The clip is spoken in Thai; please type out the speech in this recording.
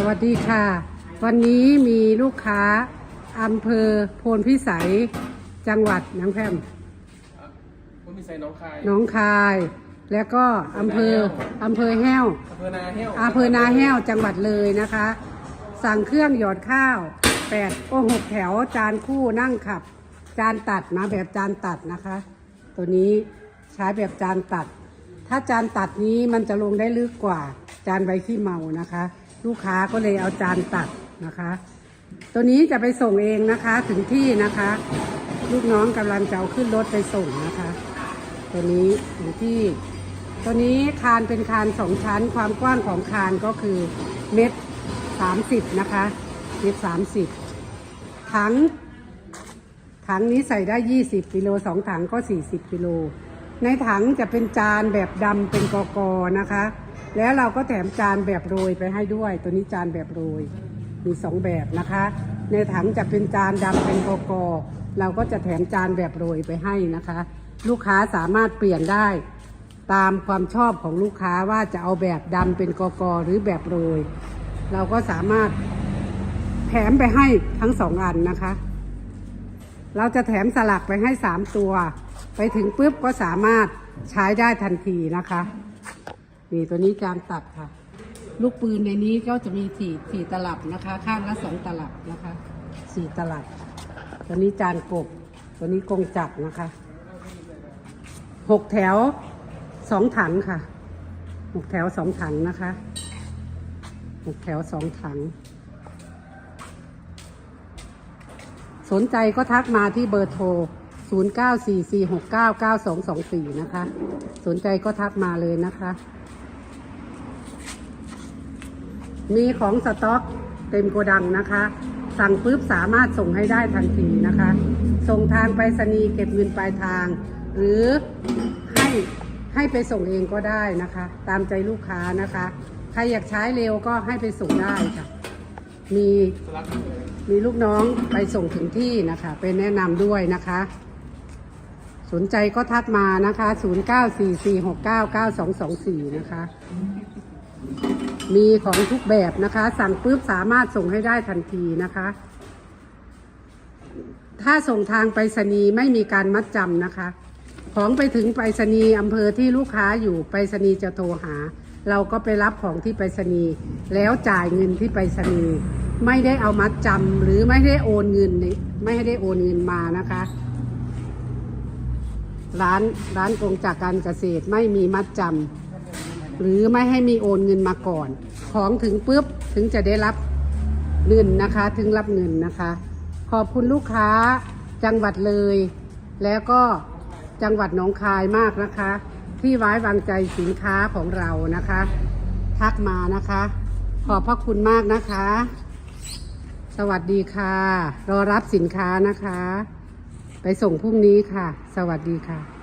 สวัสดีค่ะ วันนี้มีลูกค้าอำเภอโพนพิสัยจังหวัดน้ำแพร่มคุณมีใส่น้องคายหน้องคาย แล้วก็อำเภออำเภอแห้วอำเภอนาแห้วอำเภอนาแห้วจังหวัดเลยนะคะ สั่งเครื่องหยอดข้าวแปดโอ้หกแถวจานคู่นั่งขับ จานตัดมาแบบจานตัดนะคะ ตัวนี้ใช้แบบจานตัด ถ้าจานตัดนี้มันจะลงได้ลึกกว่าจานใบขี้เมานะคะ ลูกค้าก็เลยเอาจานตัดนะคะ ตัวนี้จะไปส่งเองนะคะถึงที่นะคะ ลูกน้องกำลังจะเอาขึ้นรถไปส่งนะคะ ตัวนี้ถึงที่ ตัวนี้คานเป็นคานสองชั้น ความกว้างของคานก็คือเมตรสามสิบนะคะเมตรสามสิบถังถังนี้ใส่ได้ 20กิโลสองถังก็ 40กิโลในถังจะเป็นจานแบบดำเป็นกอกอนะคะ แล้วเราก็แถมจานแบบโรยไปให้ด้วย ตัวนี้จานแบบโรยมีสองแบบนะคะ ในถังจะเป็นจานดำเป็นกอกอเราก็จะแถมจานแบบโรยไปให้นะคะ ลูกค้าสามารถเปลี่ยนได้ ตามความชอบของลูกค้าว่าจะเอาแบบดำเป็นกอกอหรือแบบโรย เราก็สามารถแถมไปให้ทั้งสองอันนะคะ เราจะแถมสลักไปให้สามตัว ไปถึงปุ๊บก็สามารถใช้ได้ทันทีนะคะ นี่ตัวนี้จานตัดค่ะ ลูกปืนในนี้ก็จะมีสี่สี่ตลับนะคะ ข้างละสองตลับนะคะสี่ตลับ ตัวนี้จานกบ ตัวนี้กงจักรนะคะหกแถวสองถังค่ะหกแถวสองถังนะคะหกแถวสองถัง สนใจก็ทักมาที่เบอร์โทร 0944699224 นะคะ สนใจก็ทักมาเลยนะคะ มีของสต็อกเต็มโกดังนะคะ สั่งปุ๊บสามารถส่งให้ได้ทันทีนะคะ ส่งทางไปรษณีย์เก็บเงินปลายทาง หรือให้ให้ไปส่งเองก็ได้นะคะ ตามใจลูกค้านะคะ ใครอยากใช้เร็วก็ให้ไปส่งได้ค่ะ มีมีลูกน้องไปส่งถึงที่นะคะ ไปแนะนำด้วยนะคะ สนใจก็ทักมานะคะ 0944699224 นะคะ มีของทุกแบบนะคะ สั่งปุ๊บสามารถส่งให้ได้ทันทีนะคะ ถ้าส่งทางไปรษณีย์ไม่มีการมัดจำนะคะ ของไปถึงไปรษณีย์อำเภอที่ลูกค้าอยู่ไปรษณีย์จะโทรหา เราก็ไปรับของที่ไปรษณีย์แล้วจ่ายเงินที่ไปรษณีย์ไม่ได้เอามัดจำหรือไม่ได้โอนเงินไม่ได้โอนเงินมานะคะ ร้านร้านกงจากการเกษตรไม่มีมัดจำหรือไม่ให้มีโอนเงินมาก่อน ของถึงปุ๊บถึงจะได้รับเงินนะคะถึงรับเงินนะคะ ขอบคุณลูกค้าจังหวัดเลย แล้วก็จังหวัดหนองคายมากนะคะ ที่ไว้วางใจสินค้าของเรานะคะ ทักมานะคะ ขอบพระคุณมากนะคะ สวัสดีค่ะ รอรับสินค้านะคะ ไปส่งพรุ่งนี้ค่ะ สวัสดีค่ะ